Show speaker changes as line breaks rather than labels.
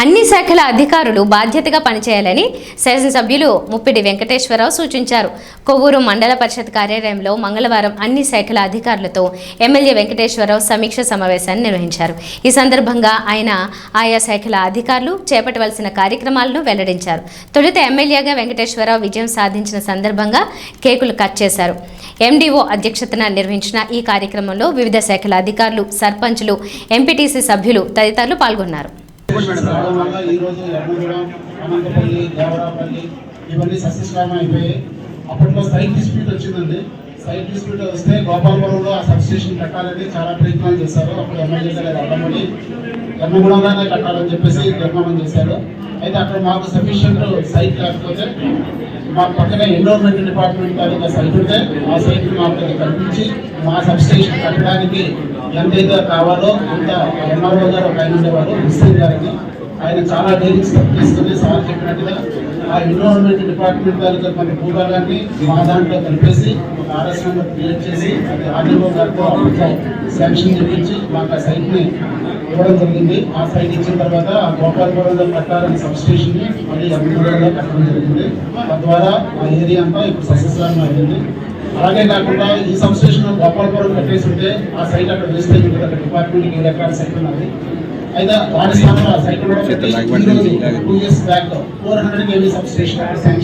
అన్ని శాఖల అధికారులు బాధ్యతగా పనిచేయాలని శాసనసభ్యులు ముప్పిడి వెంకటేశ్వరరావు సూచించారు. కొవ్వూరు మండల పరిషత్ కార్యాలయంలో మంగళవారం అన్ని శాఖల అధికారులతో ఎమ్మెల్యే వెంకటేశ్వరరావు సమీక్ష సమావేశాన్ని నిర్వహించారు. ఈ సందర్భంగా ఆయన ఆయా శాఖల అధికారులు చేపట్టవలసిన కార్యక్రమాలను వెల్లడించారు. తొలుత ఎమ్మెల్యేగా వెంకటేశ్వరరావు విజయం సాధించిన సందర్భంగా కేకులు కట్ చేశారు. ఎండీఓ అధ్యక్షతన నిర్వహించిన ఈ కార్యక్రమంలో వివిధ శాఖల అధికారులు సర్పంచ్లు ఎంపీటీసీ సభ్యులు తదితరులు పాల్గొన్నారు.
రావడం వల్ల ఈ అనంతపల్లి దేవరాపల్లి ఇవన్నీ సస్యశ్రామం అయిపోయాయి. అప్పట్లో సైట్ డిస్ప్యూట్ వచ్చిందండి. సైట్ డిస్ప్యూట్ వస్తే గోపాలపురంలో ఆ సబ్స్టేషన్ కట్టాలని చాలా ప్రయత్నాలు చేశారు. అప్పుడు ఎమ్మెల్యే గారు అడ్డమని ఎర్రగూడెంలోనే కట్టాలని చెప్పేసి నిర్మాణం చేశారు. అయితే అక్కడ మాకు సఫిషియంట్ సైట్ లేకపోతే మా పక్కన ఎన్విరాన్మెంట్ డిపార్ట్మెంట్ తాలూకా సైట్ ఉంటే ఆ సైట్ మాకు కల్పించి మా సబ్స్టేషన్ కట్టడానికి ఎంతైతే కావాలో అంత ఎంఆర్ఓ గారు ఒక ఆయన ఉండేవారు హుస్సేన్ గారికి. ఆయన చాలా డైరీ తీసుకుని సార్ చెప్పినట్టుగా ఆ ఎన్విరాన్మెంట్ డిపార్ట్మెంట్ తాలూకా కొన్ని భూభాగాన్ని మా దాంట్లో కలిపేసి ఒక ఆర్ఎస్ నెంబర్ క్రియేట్ చేసి అది ఆర్డీఓ గారితో శాంక్షన్ చేయించి మాకు ఆ సైట్ని ఇవ్వడం జరిగింది. ఆ సైట్ ఇచ్చిన తర్వాత ఆ గోపాలపురంలో కట్టాలని సబ్స్టేషన్ని ని మళ్ళీ కట్టడం జరిగింది. తద్వారా ఆ ఏరియా అంతా ఇప్పుడు సస్యశ్రామం అయింది అలాగే కాకుండా ఈ సబ్ స్టేషన్ గోపాలపురం కట్టేసి ఉంటే ఆ సైట్ అక్కడ వేస్తే ఉంటుంది. అక్కడ డిపార్ట్మెంట్ ఏడు ఎకరాల సైట్ ఉన్నది. అయితే వాటి స్థానంలో ఆ సైట్ కూడా two years back four hundred KV substation అక్కడ శాంక్షన్